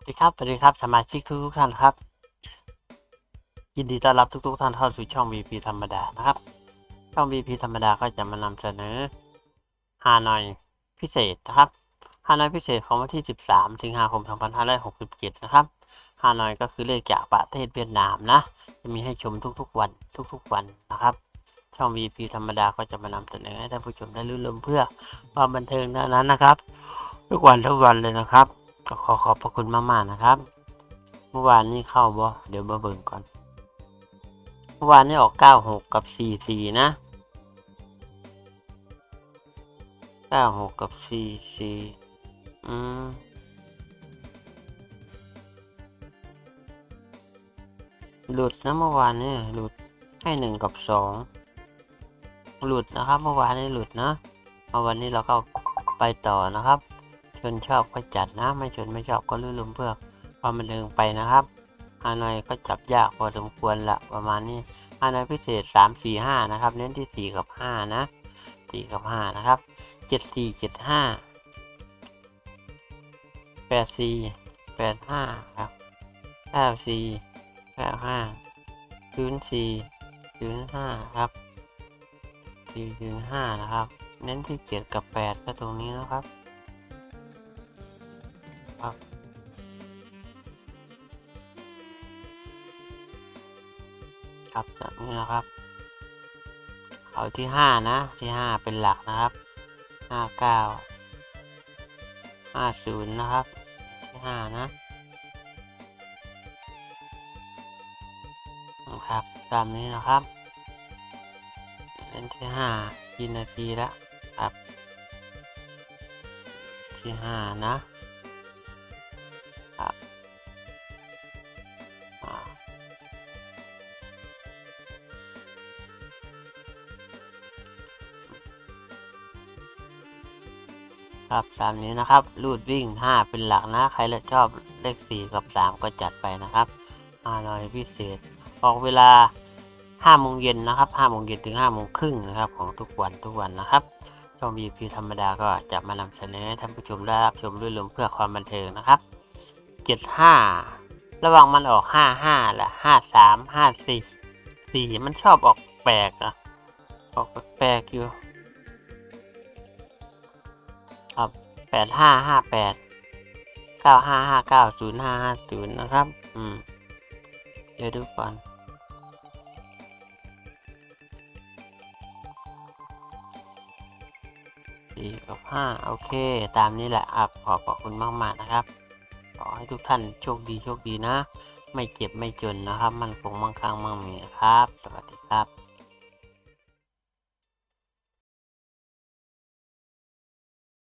สวัสดีครับสวัสดีครับสมาชิกทุกๆท่านครับ ยินดีต้อนรับทุกๆท่านเข้าสู่ช่อง VP ธรรมดานะครับ ช่อง VP ธรรมดาก็จะมานำเสนอฮานอยพิเศษนะครับฮานอยพิเศษของวันที่ 13 สิงหาคม 2567 นะครับฮานอยก็คือเลขจากประเทศเวียดนามนะ จะมีให้ชมทุกๆวันทุกๆวันนะครับช่อง VP ธรรมดาก็จะมานำเสนอให้ท่านผู้ชมได้รู้ลมเพื่อความบันเทิงเท่านั้นนะครับ ทุกวันทุกวันเลยนะครับ ก็ขอขอบพระคุณมากๆนะครับ เมื่อวานนี้เข้าบ่เดี๋ยวมาเบิ่งก่อน เมื่อวานนี้ออกเก้าหกกับสี่สี่นะเก้าหกกับสี่สี่อืมหลุดนะเมื่อวานนี้หลุดให้หนึ่งกับสองหลุดนะครับ เมื่อวานนี้หลุดนะเอาวันนี้เราก็ไปต่อนะครับ ชนชอบก็จัดนะ ไม่ชนไม่ชอบก็ลื่นลมเพื่อความบันเทิงไปนะครับฮานอยก็จับยากพอสมควรละประมาณนี้ฮานอยพิเศษสามสี่ห้านะครับ เน้นที่สี่กับห้านะสี่กับห้านะครับเจ็ดสี่เจ็ดห้าแปดสี่แปดห้าครับเก้าสี่เก้าห้าศูนสี่ศูนห้าครับสี่ศูนห้านะครับ เน้นที่เจ็ดกับแปดก็ตรงนี้นะครับ ครับแบบนี้นะครับ เอาที่ห้านะ ที่ห้าเป็นหลักนะครับห้าเก้าห้าศูนย์นะครับ ที่ห้านะนะครับตามนี้นะครับเป็นที่ห้ากี่นาทีแล้วครับ ที่ห้านะ ครับตามนี้นะครับรูดวิ่ง 5 เป็นหลักนะ ใครเลือกชอบเลข 4 กับ 3 ก็จัดไปนะครับ500พิเศษ ออกเวลา5โมงเย็นนะครับ5โมงเย็นถึง5โมงครึ่งนะครับของทุกวันทุกวันนะครับช่อง VP ธรรมดาก็จะมานำเสนอให้ท่านผู้ชมได้รับชมด้วยลมเพื่อความบันเทิงนะครับ 75 ระหว่างมันออก 55 และ 53 54 4 มันชอบออกแปลกอะออกแปลกอยู่ ครับแปดห้าห้าแปดเก้าห้าห้าเก้าศูนย์ห้าห้าศูนย์นะครับ อืม เดี๋ยวดูก่อนสี่กับห้าโอเค ตามนี้แหละครับ ขอบคุณมากๆนะครับ ขอให้ทุกท่านโชคดีโชคดีนะ ไม่เจ็บไม่จนนะครับ มันคงมั่งคั่งมั่งมีครับ สวัสดีครับ